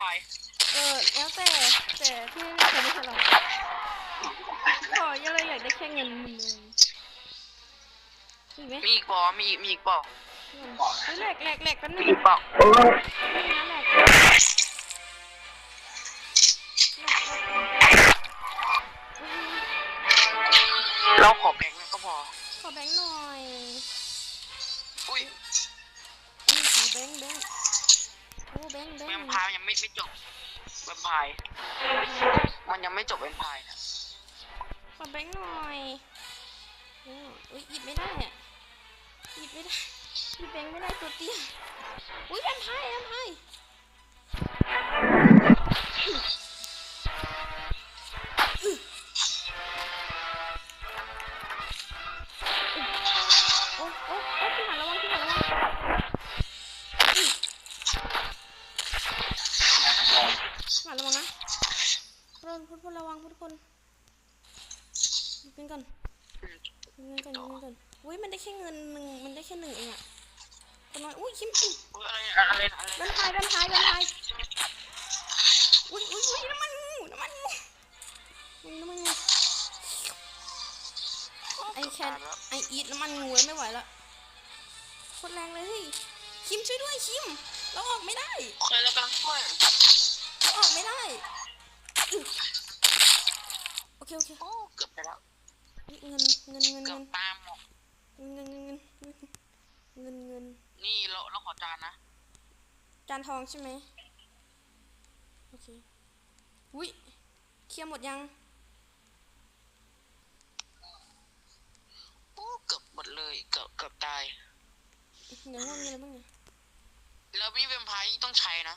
ไปเออแล้วแต่แต่ที่เคยไม่ใช่เราขอยังเลยอยากได้แค่เงินหมื่นหนึ่งอีกไหมมีอีกปอมีอีกมีอีกปอเงินเฮ้ยแหลกแหลกแหลกแป๊บนึมีงอีกปอนี่นะแหลกอุ๊ยเราขอแบงค์ก็พอ ขอแบงค์หน่อยอุ้ย นี่ขอแบงค์แบงค์โอ้แบงค์แบแวงมค์ไพร์ยังไม่ไม่จบแวมไพร์มันยังไม่จบแวมไพร์นะขอแบงค์หน่อยโอ้ยหยิบไม่ได้อะหยิบไม่ได้หยิบแบงค์ไม่ได้ตัวเตี้ยอุ้ยแอมไพร์แอมไพร์โคิมอุยอะไรอะอะไรนะอะไรเดินนะพายดันพายดันพายอุ้ยอุ้ยอุ้ยน้ำมันงูน้ำมันงูน้ำมันงู ไอแคนไออีทน้ำมันงูไม่ไหวละโคตรแรงเลยเฮ้ยคิมช่วยด้วยคิม เราออกไม่ได้เคยแล้วกันช่วยเราออกไม่ได้อึโอเคโอเคโอ้เกือบไปแล้ว เงินเงินเงินเกืเงิอบนตามหมดเงินเงินเงินเงิน เงินเงินนี่เราเราขอจานนะ จานทองใช่ไหมโอเคอุ้ยเคลียร์หมดยังโอ้เกือบหมดเลยเกือบเกือบตายเดี๋ยวว่ามีอะไรบ้างเนี่ยแล้วมีแวมไพร์ต้องใช้นะ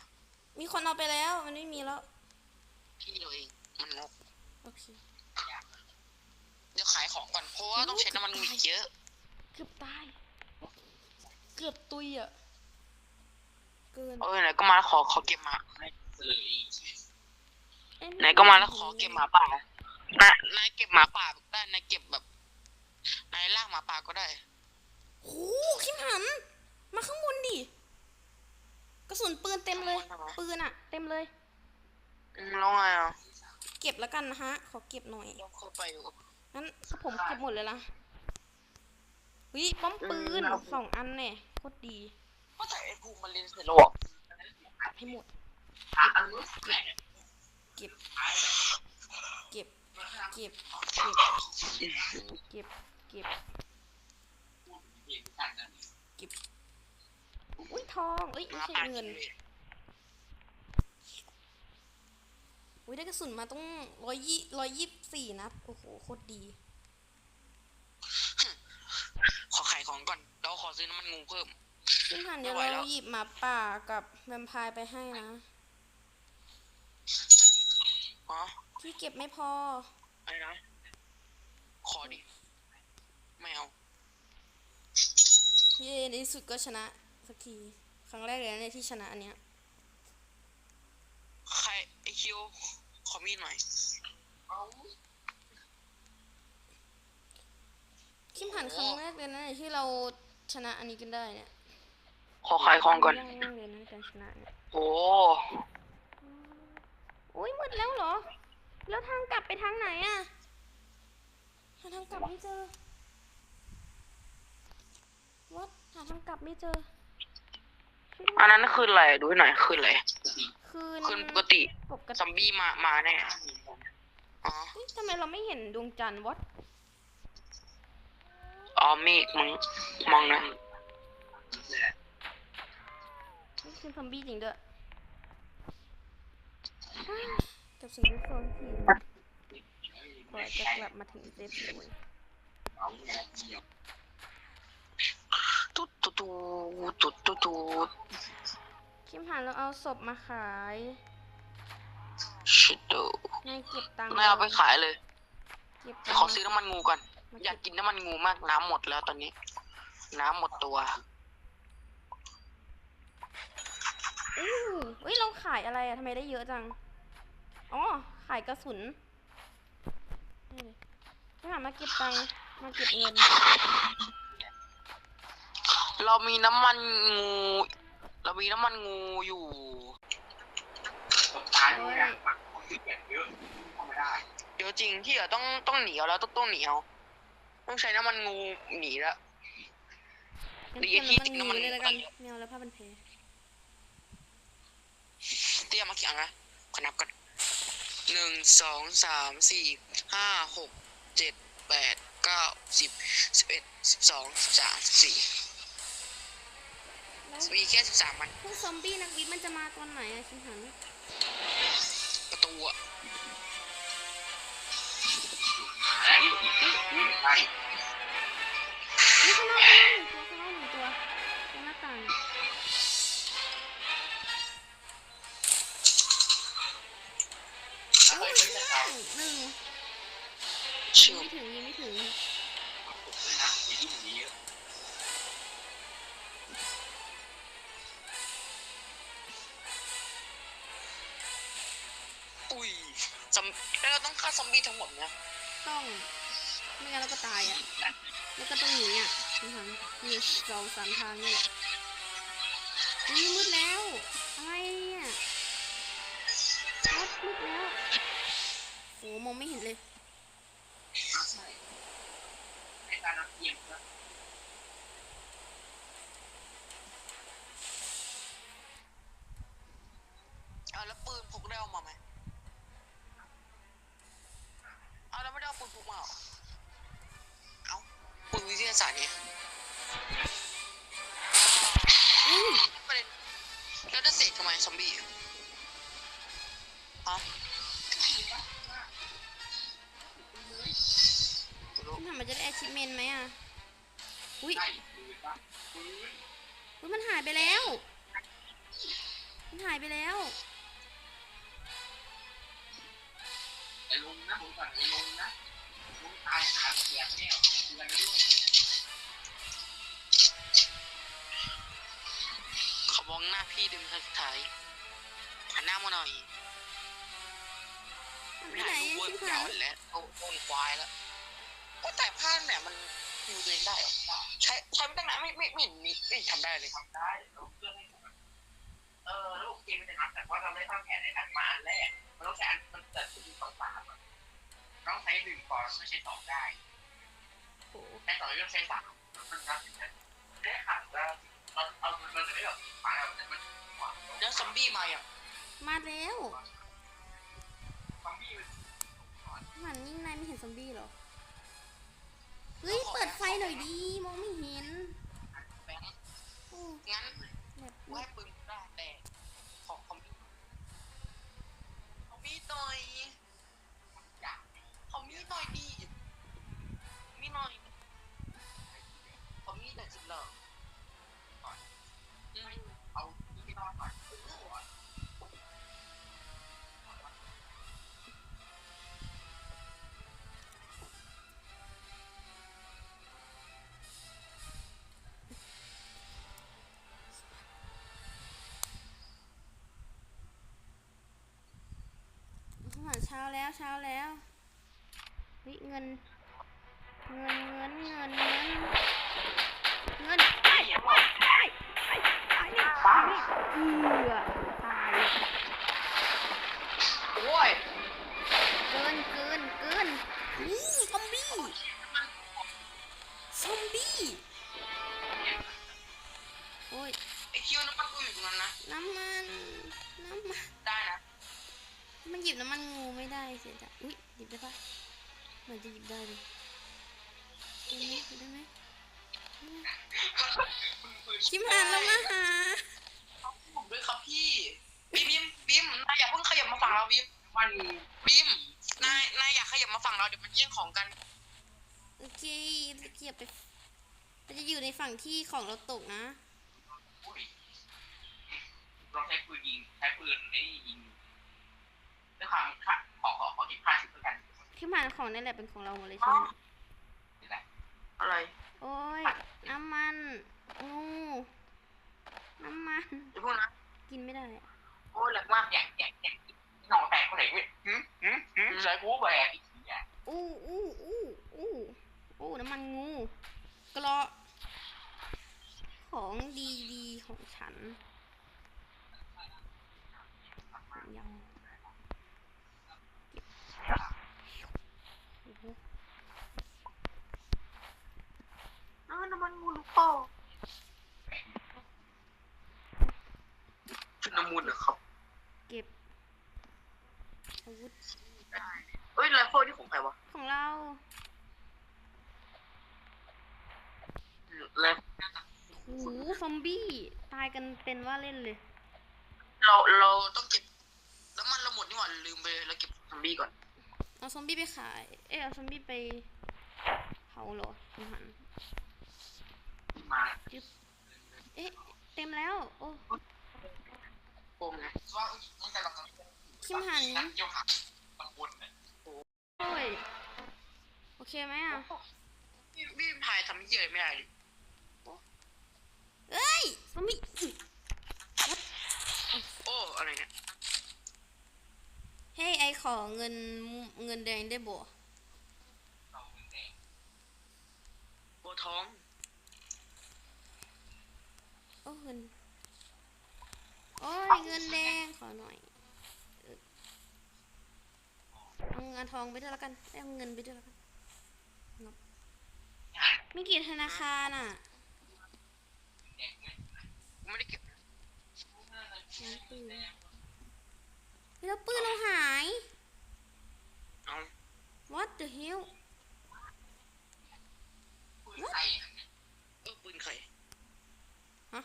มีคนเอาไปแล้วมันไม่มีแล้ว พี่เราเองมันงกโอเคเดี๋ยวขายของก่อนเพราะว่าต้องใช้น้ำมันงูอีกเยอะ เกือบตายเกือบตุยอะ เกินเออไหนก็มาขอขอเก็บหมาเอ๊ะไหนก็มาแล้วขอเก็บหมาป่านายนายเก็บหมาป่าได้นายเก็บแบบนายลากหมาป่าก็ได้โอ้โหคิมหัน มาข้างบนดิกระสุนปืนเต็มเลยข้างบนทำไมปืนอะเต็มเลยอืมแล้วไงอะเก็บแล้วกันนะฮะ ขอเก็บหน่อยเราเข้าไปอยู่งั้นผมเก็บหมดเลยละวิป้อมปืนสองอันเนี่ยโคตรดีว่าแต่ไอ้ภูมิมันเรียนเสร็จแล้วเหรอให้หมดเก็บเก็บ เก็บ เก็บ เก็บ เก็บ เก็บ อุ้ยทองเอ้ยหไม่มาใช่ป่าเงินกินเลยอุ้ยได้กระสุนมาต้องร้อยยี่ร้อยยี่สี่นัด โอ้โห โคตรดี ขอขายของ ก่อนเราขอซื้อน้ำมันงูเพิ่ม ซึ่งหันเดี๋ยวไม่ไหวแล้เราว หยิบหมาป่ากับแวมไพร์ไปให้นะอ๋อที่เก็บไม่พอ อะไรนะ ขอดิ ไม่เอา เย่ในที่สุดก็ชนะสักที ครั้งแรกเลยนะเนี่ยที่ชนะอันเนี้ย ใครไอคิว ขอมีดหน่อย คิมหันครั้งแรกเลยนะเนี่ยที่เรา ชนะอันนี้กันได้เนี่ยขอขายของก่อน ยังยังเลยนะการชนะเนี่ยโอ้อุ้ยมืดแล้วเหรอ แล้วทางกลับไปทางไหนอะหาทางกลับไม่เจอวัดหาทางกลับไม่เจอช่วยด้วยอันนั้นคืออะไรดูให้หน่อยคืออะไรคืนคืนปกติปกซอติมบี้มามาแน่อ๋อเฮ้ยทำไมเราไม่เห็นดวงจันทร์วัด อ๋อเมฆมึงมองนะนี่คือซอมบี้จริงด้วยอ้าวกับสิ่งที่โซนทีกว่าจะกลับมาถึงเซฟโซนตุ๊ดตุ๊ดตุ๊ดตุ๊ดตุ๊ดคิมหันเราเอาศพมาขายชิดดูนายเก็บตังค์ไม่เอาไปขายเลยเก็บขอซื้อน้ำมันงูก่อนมา อยาเก็กบกินน้ำมันงูมากน้ำหมดแล้วตอนนี้ น้ำหมดตัว อู้เฮ้ยเราขายอะไรอะทำไมได้เยอะจัง อ๋อ ขายกระสุนนี่เลยคิมหันมาเก็บตังค์มาเก็บเงิน เรามีน้ำมันงู เรามีน้ำมันงูอยู่ร้านนี้นะฝั่งคนที่เก็บเยอะเข้าไม่ได้ เดี๋ยวจริงที่เหลือต้องต้องหนีเอาแล้วต้องต้องหนีเอา ต้องใช้น้ำมันงูหนีแล้วงั้นดีเตรียมที่น้ำมันติดน้ำมันงูเลยแล้วกันไม่เอาแล้วผ้าพันแผลเตรียมมากี่อันนะขอนับกันหนึ่งสองสามสี่ห้าหกเจ็ดแปดเก้าสิบสิบเอ็ดสิบสองสิบสามสิบสี่แล้วมีแค่สิบสามมันพวกซอมบี้นักวิทย์มันจะมาตอนไหนอะคิมหันประตูอะและอีก ใช่นี่ข้างนอกข้างนอกหนึ่งตัวข้างนอกหนึ่งตัวตรงหน้าต่างโอ้ยข้างนอกหนึ่งเชื่ยิองมไม่ถึงยิงไม่ถึงนะอย่ายิ่งนี้เยอะอุ้ยซอมแล้วเราต้องฆ่าซอมบี้ทั้งหมดนะต้อง ไม่งั้นเราก็ตายอะ แล้วก็ต้องหนีอะคิมหันมีสองสามทางนี่แหละนี่มืดแล้วอะไรเนี่ยมืดแล้วโหมองไม่เห็นเลยใช่ในการนับเทียมก็ พี่ดึงครั้งสุดท้ายหันหน้ามาหน่อยมันไปไม่ไหนได้ดูอะเว้ยคิมไม่หันเอาแล้วโดนโดนควายแล้วก็แต่ผ้าเนี่ยมันอยู่ตัวเองได้เหรอใช้ใช้ไม่ตั้งนานไม่ไม่ไม่เห็นมีไม่ทำได้เลยทำได้เราเพื่อให้ถูกเออแล้วโอเคมันจะนับแต่ว่าเราไม่ต้องแผนในอันมาอันแรก มันต้องใช้อันมันเกิดเป็นสองสามอะต้องใช้หนึ่งก่อนไม่ใช้สองได้ โอ้โหแต่ต่อไปต้องใช้สามมันนับถึงจะได้ขัดแล้ว มันเอามันจะไม่แบบขวามันจะมันขวาแล้วซอมบี้มาอย่างมาแล้วซอมบี้มันคิมหันยิ่งนายไม่เห็นซอมบี้หรอ เฮ้ย เปิดไฟหน่อยดีมองไม่เห็นงั้นแบบกูให้ปืนได้แต่ของคอมบี้คอมบี้หน่อย ช้าแล้วเช้าแล้วเฮ้ยเงิน เงินเงินเงินเงินเงินไอ้ไอ้ไอ้ไอ้ไอ้เอือตายโอ้ยเกินเกินเกินนี่ซอมบี้ซอมบี้ หยิบน้ำมันงูไม่ได้เสียดายอุ้ยหยิบได้ปะเหมือนจะหยิบได้เลยได้ไหมหยิบได้ไหมคิมหันแล้วมาหาผมด้วยครับพี่บีมบีมบีมนายอย่าเพิ่งขยับมาฝั่งเราบีมมันบีมนายนายอย่าขยับมาฝั่งเราเดี๋ยวมันแย่งของกันโอเคตะเกียบไปมันจะอยู่ในฝั่งที่ของเราตกนะอุ้ยลองใช้ปืนยิงใช้ปืนไอ้ยิง ด้วยความค่าขอขอขอที่ค่าชุดด้วยกันคิมหันของนั่นแหละเป็นของเราหมดเลยใช่ไหมนี่แหละอะไรโอ้ยน้ำมันงูน้ำมันเดี๋ยวพูดนะกินไม่ได้อะโอ้ยแหลกมากแยกแยกแยกนอนแตกคนไหนเว้ยหืมหืมหืมใส่กูแบกอีกทีอะอู้อู้อู้อู้อู้น้ำมันงูเกราะของดีๆของฉันยัง มันมูลเปล่าเป็นน้ำมูลเหรอครับเก็บอาวุธเอ้ยไรเฟิลที่ของใครวะของเราไรโอ้โหซอมบี้ ตายกันเป็นว่าเล่นเลย เราเราต้องเก็บแล้วมันเราหมดนี่หว่าลืมไปเราเก็บซอมบี้ก่อน เอาซอมบี้ไปขาย เออเอาซอมบี้ไปเผาเหรอทำหัน มาเอ๊ะ เต็มแล้ว โอ้โกงไงว่าตั้งแต่เราคิมหันเกี่ยวกับตำบลเนี่ยโอ้ย โอเคไหมอะพี่พี่พายทำเหี้ยอะไรไม่ได้เลยเอ้ยซอมบี้โอ้อะไรเนี่ย เฮ้ยไอขอเงินเงินแดงได้บ่เราเมืองแดงบัวทอง โอ้เงิ น โอ้ยเงินแดงขอหน่อยเออเอาเงินทองไปด้วยแล้วกันเอาเงินไปด้วยแล้วกันงับมีกี่ธนาคารอะแดงไหมกูไม่ได้เก็บงั้นปืนแล้วปืนเราหายเอา What the hell ปืนไทยเออปืนใคร ฮะ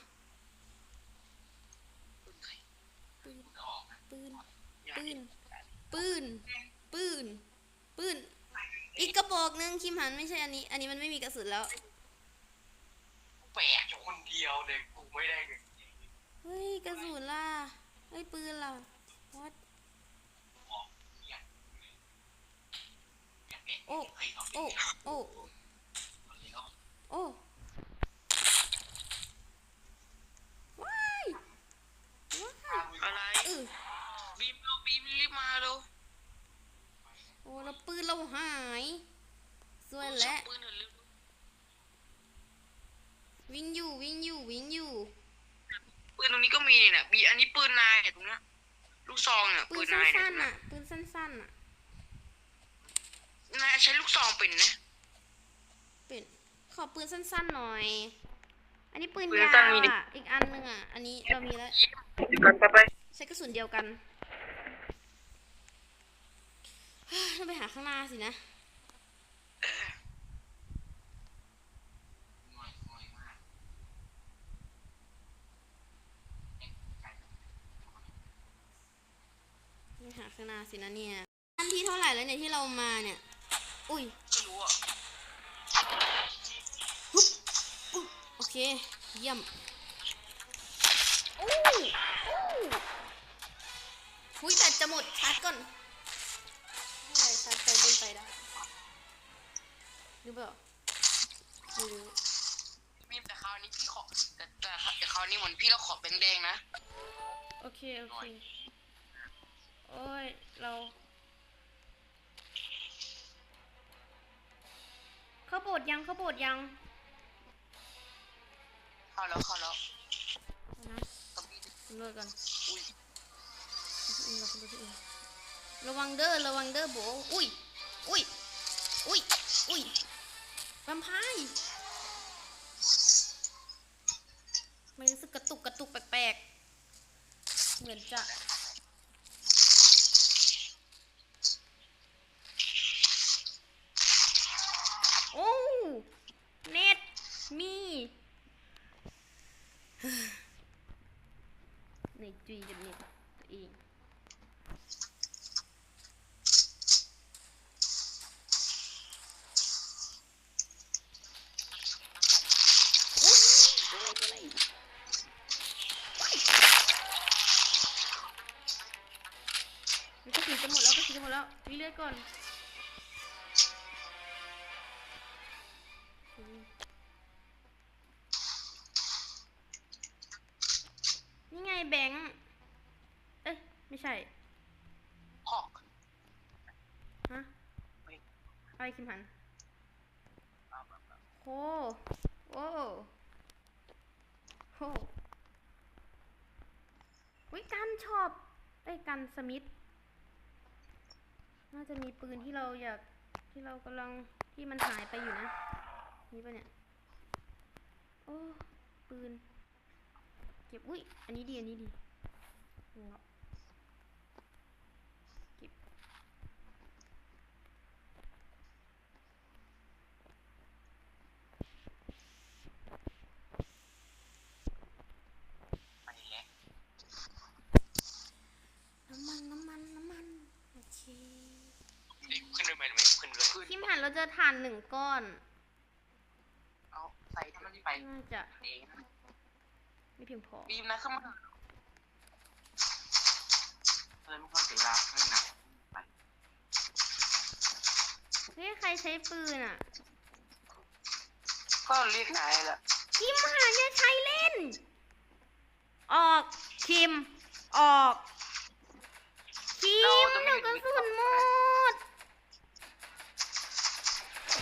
ปืนใคร ปืน ออก ปืนอย่าปืน ปืน ปืน ปืน อีกกระบอกหนึ่งคิมหันไม่ใช่อันนี้ อันนี้มันไม่มีกระสุนแล้ว แปลกอยู่คนเดียวเลยกูไม่ได้เงินเฮ้ยกระสุนล่ะ เฮ้ยปืนล่ะ What โอ้ โอ้ โอ้ โอ้ว้ายว้าย อะไร เออ บีมเราบี มรีบมาเร็วโอ้แล้วปืนเราหายสวยแล้วปืนเถอะเร็ววิ่งอยู่วิ่งอยู่วิ่งอยู่ ปืนตรงนี้ก็มีเนี่ยบีอันนี้ปืนนายเนี่ยตรงเนี้ยลูกซองเนี่ยปืปืนนนายเนี่ยสั้นตรงๆเนี้อะยปืนสั้นๆอะนายใช้ลูกซองเป็นนะเป็นขอปืนสั้นๆหน่อย อันนี้ปืนปืนยาสั้วนมีดิอะอีกอันหนึ่งอะอันนี้เรามีแล้วกันไปไปใช้กระสุนเดียวกัน ต้องไปหาข้างหน้าสินะไปหาข้างหน้าสินะเนี่ยอันที่เท่าไหร่แล้วเนี่ยที่เรามาเนี่ย อุ้ยไม่รู้อะโอเค เยี่ยมโอ้โอ้หุยแบตจะหมดชาร์จก่อน ไปเล่นไปได้หรือเปล่าไม่รู้บีมแต่คราวนี้พี่ขอแต่แต่แต่คราวนี้เหมือนพี่เราขอเป็นแดงๆนะโอเคโอเคโอ้ยเรา เข้าโบสถ์ยังเข้าโบสถ์ยังเข้าแล้วเข้าแล้วเอานะซอมบี้สำรวจก่อนอุ้ยอืมเราสำรวจที่อื่นระวังเด้อระวังเด้อโบอุ้ย อุ้ย อุ้ย อุ้ยแวมไพร์ไม่รู้สึกกระตุกกระตุกแปลกๆ เหมือนจะโอ้เน็ตมีในจุยกับเน็ต นี่ไงแบงค์ เอ้ยไม่ใช่ หอกฮะอะไรคิมหัน โหโอ้โหวิกันชอบไอ้ยกันสมิธ น่าจะมีปืนที่เราอยากที่เรากำลังที่มันหายไปอยู่นะ นี่ปะเนี่ย โอ้ ปืน เก็บ อุ้ย อันนี้ดี อันนี้ดีเก็บน้ำมัน น้ำมัน น้ำมัน โอเค เอ้ขึ้นไปไหมขึ้นเลยที่ผ่านเราจะทานหนึ่งก้อน ไปน่าจะเองไม่เพียงพอบีมนะขึ้นมาเลยไม่ค่อยเสียเวลาไม่หนักไปเฮ้ยใครใช้ปืนอะก็เรียกนายแหละคิมหาเนี่ยใช้เล่น ออกคิม ออกคิมเรากระสุนหมด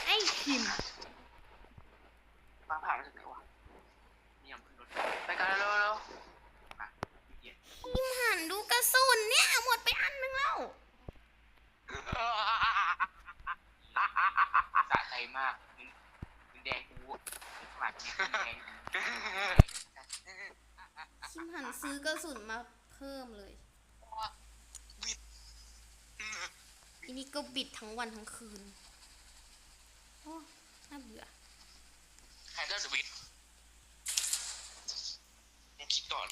ไอ้คิม ฟ้าผ่ามาจากไหนวะนี่ยังขึ้นรถไปกันเร็วเร็วอะเกียคิมหันดูกระสุนเนี่ยหมดไปอันนึงแล้วสะใจมากมึงมึงแดงกูขนาดนี้มึงแดงคิมหันซื้อกระสุนมาเพิ่มเลยบิดอันนี้ก็บิดทั้งวันทั้งคืน โอ้ น่าเบื่อ ใครก็สวิตต้องคิดก่อน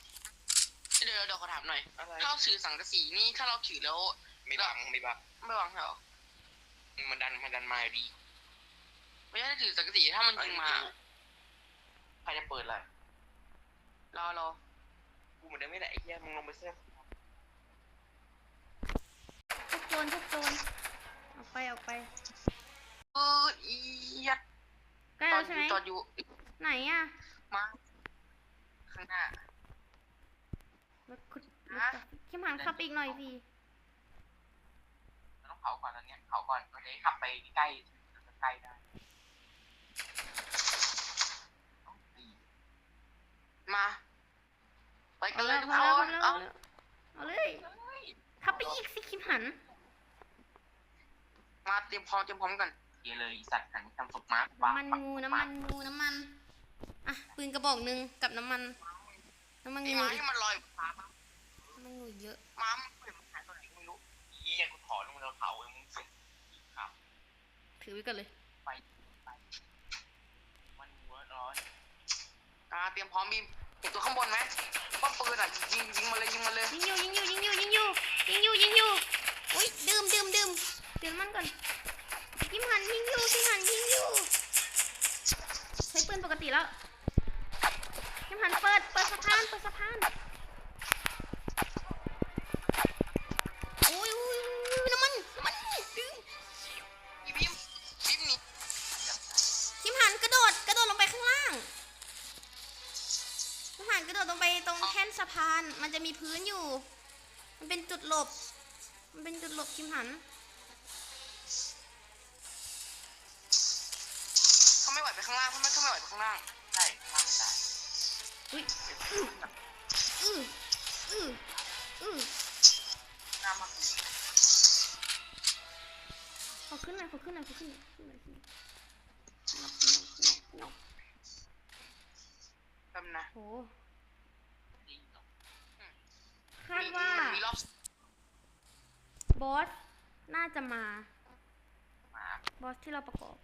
เดี๋ยวเดี๋ยวขอถามหน่อยถ้าเราถือสังกะสีนี่ถ้าเราถือแล้ว ไม่บังไม่บังไม่วางเหรอ มันดันมันดันมาอยู่ดีไม่ใช่ถือสังกะสีถ้ามันยิงมา ใครจะเปิดล่ะรอรอกูเหมือนเดิมไม่แหละไอ้เหี้ยมึงลงไปเสื้อทุกโจรทุกโจรออกไปออกไป เอออียัด ใกล้ตอแล้นวอใช่ไหมยู่ตอนอยู่ไหนอะมาข้างหน้า รถขุดรถจักรคิมหันขับอีกหน่อยพี่เราต้องเผาก่อนตอนเนี้ยเผาก่อนเราจะได้ขับไปใกล้ใกล้ได้มาไปกัเอานเลเลยยทุกเอาคเลยนเอาเอาเลยเอาเลยขับไปอีกสิคิมหันมาเตรียมพร้อมเตรียมพร้อมกัน เยเลยสัตว์หันทำศพม้าน้ำมันงูน้ำมันงูน้ำมันอะปืนกระบอกหนึ่งกับน้ำมัน น้ำมันไอ้งูม้าที่มันลอยฟ้าน้ำมันงูเยอะ ม้ามันเปลี่ยนมันหายตอนไหนไม่รู้เหี้ยกูถอนมึงเราเผาเองมึงเสร็จครับถือไว้ก่อนเลย ไปไปมันหัวร้อนอ่าเตรียมพร้อมบีมเห็นตัวข้างบนไหมป้อมปืนอะยิงยิงมาเลยยิงมาเลยยิงอยู่ยิงอยู่ยิงอยู่ยิงอยู่ยิงอยู่ยิงอยู่อุ้ยดื่มดื่มดื่มดื่มมันก่อน คิมหันยิงอยู่คิมหันยิงอยู่ใช้ปืนปกติแล้วคิมหันเปิดเปิดสะพานเปิดสะพานโอ้ยโอ้ยน้ำมันน้ำมันดึงบีมบีมบีมหนี่คิมหันกระโดดกระโดดลงไปข้างล่างคิมหันกระโดดลงไปตรงแท่นสะพานมันจะมีพื้นอยู่ มันเป็นจุดหลบ มันเป็นจุดหลบคิมหัน ขาไม่เขาไม่ไหวไปข้างล่างใช่ข้างตายอุ้ยอืออืออืออือหน้ามันขอขึ้นหน่อยขอขึ้นหน่อยขอขึ้นหน่อยขึ้นหน่อยขึ้นหน่อยแป๊บนะโหดีเนาะคาดว่ามันมีรอบบอสน่าจะมามา บอสที่เราประกอบ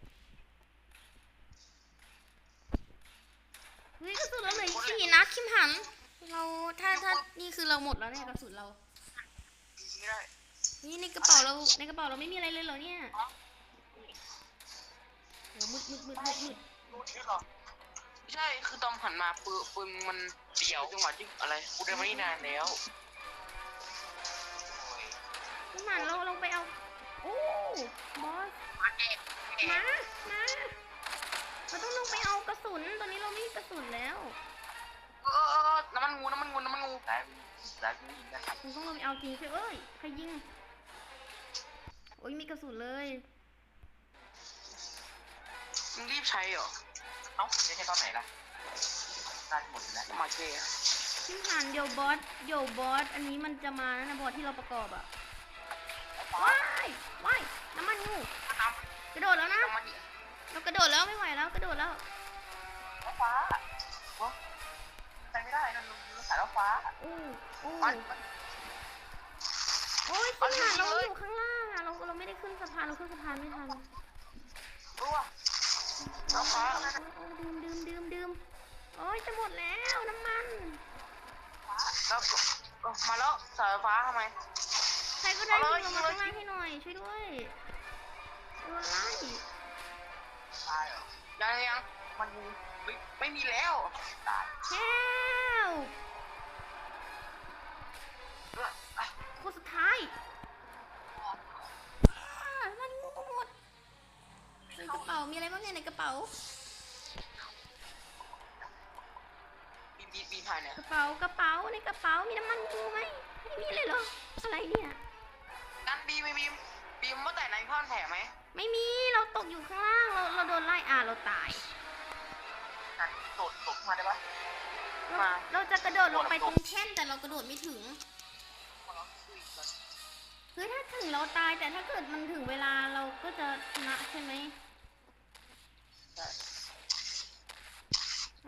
เฮ้ยกระสุนเราเหลืออีกสี่นัดคิมหัน เราถ้าถ้านี่คือเราหมดแล้วเนี่ยกระสุนเรา ยิงไม่ได้นี่ในกระเป๋าเราในกระเป๋าเราไม่มีอะไรเลยเหรอเนี่ยโหมืดมืดมืดมืดมืดรู้ชื่อหรอไม่ใช่คือตอมหันมาปืนปืนมันเดี๋ยวจังหวะที่อะไรกูเดินมานี่นานแล้วคิมหันเราลงไปเอา โอ้บอสมาแมามา เราต้องลงไปเอากระสุน ตอนนี้เราไม่มีกระสุนแล้ว เออเออเออน้ำมันงูน้ำมันงูน้ำมันงูซ้ายซ้ายกูยิงนะครับเราต้องลงไปเอาจริงใช่เอ้ย ใครยิง โอ้ยมีกระสุนเลย มึงรีบใช้เหรอเอ้าไม่ใช่ตอนไหนล่ะน่าจะหมดแล้วมาเกะที่ผ่านเดี๋ยวบอสเดี๋ยวบอส อันนี้มันจะมานะนะบอสที่เราประกอบอะว้ายว้ายน้ำมันงูน้กระโดดแล้วนะำน้ำมันดิ เรากระโดดแล้วไม่ไหวแล้วกระโดดแล้วแล้วฟ้าโอ้ใจไม่ได้นั่นลุงสายแล้วฟ้าอู้อู้มัน โอ้ยที่ผ่านเราอยู่ข้างล่างอะเราเราไม่ได้ขึ้นสะพานเราขึ้นสะพานไม่ทันรู้ป่ะแล้วฟ้าโอ้ยดื่มดื่มดื่มดื่มโอ้ยจะหมดแล้วน้ำมัน แล้วก็เออมาแล้วสายไฟฟ้าทำไม ใครก็ได้เอายิเลยงลงมายิงเลย ข้างล่างให้หน่อยช่วยด้วยโอ้โดนไล่ ตายเหรอยังยังมันไม่ไม่มีแล้วตายแฮลคนสุดท้ายอ่ามันงูหมดในกระเป๋ามีอะไรบ้างเนี่ยในกระเป๋าบีบีบีภายเนี่ยกระเป๋ากระเป๋าในกระเป๋ามีน้ำมันงูไหมไม่มีเลยเหรออะไรเนี่ย นั่นบีมบีมบีมเมื่อแต่ไหนพ่อนแผลไหม ไม่มีเราตกอยู่ข้างล่างเราเราโดนไล่อ่าเราตายนั่นโดดตกมาได้ปะเรามา เราจะกระโดดลงไปตรงแท่นแต่เรากระโดดไม่ถึงคือถ้าถึงเราตายแต่ถ้าเกิดมันถึงเวลาเราก็จะชนะใช่ไหม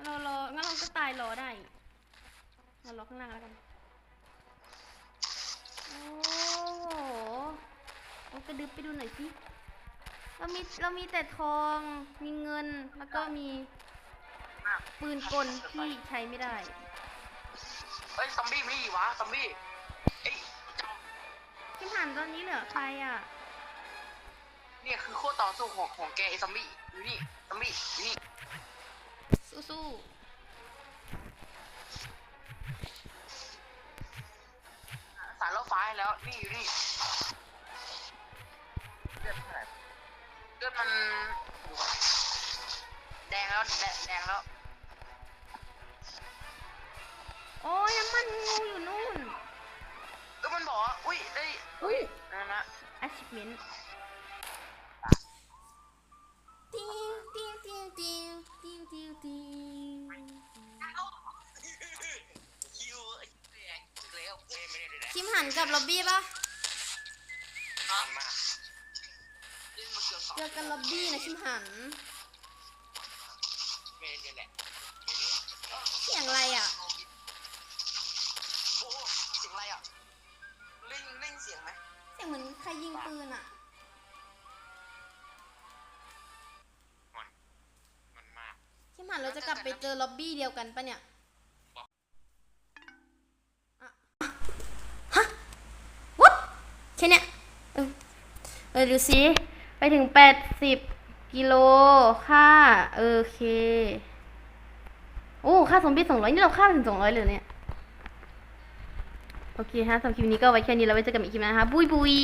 เรารองั้นเราก็ตายรอได้เรารอข้างล่างแล้วกันโอ้โหเอากระดึบไปดูหน่อยสิ เรามีเรามีแต่ทอง มีเงิน แล้วก็มีปืนกลที่ใช้ไม่ได้ เฮ้ยซอมบี้ไม่ดีวะซอมบี้เอ้ยจอมที่ผ่านตอนนี้เหลือใครอะ เนี่ยคือโคตรต่อสู้ของของแกไอ้ซอมบี้อยู่นี่ซอมบี้อยู่นี่สู้สารรถไฟแล้วนี่อยู่นี่ แดงแล้วแดงแดงแล้วๆโอ้ยน้ำมันงูอยู่นู่น ก็มันบอกว่าอุ้ยได้อุ้ยนั่นนะ achievement ติงติงติงติงติงติงติงคิวไอ้แดงแล้วเอ้ยไม่ได้แดงคิมหันกับล็อบบี้ปะมันมากเล่นมาเกือบสองเจอกันล็อบบี้นะคิมหัน สียงไหมเสียงเหมือนใครยิงปืนอะ มันมากคิมหันเราจะกลับไปเจอล็อบบี้เดียวกันปะเนี่ยอะฮะวัดแค่เนี้ยเออเออดูสิไปถึงแปดสิบกิโลค่า โอเค โอ้ ค่าซอมบี้สองร้อยนี่เราค่าไปถึงสองร้อยเลยเนี่ย โอเคฮะสำหรับคลิปนี้ก็ไว้แค่นี้แล้วไว้เจอกันอีกคลิปนะคะบุยบุย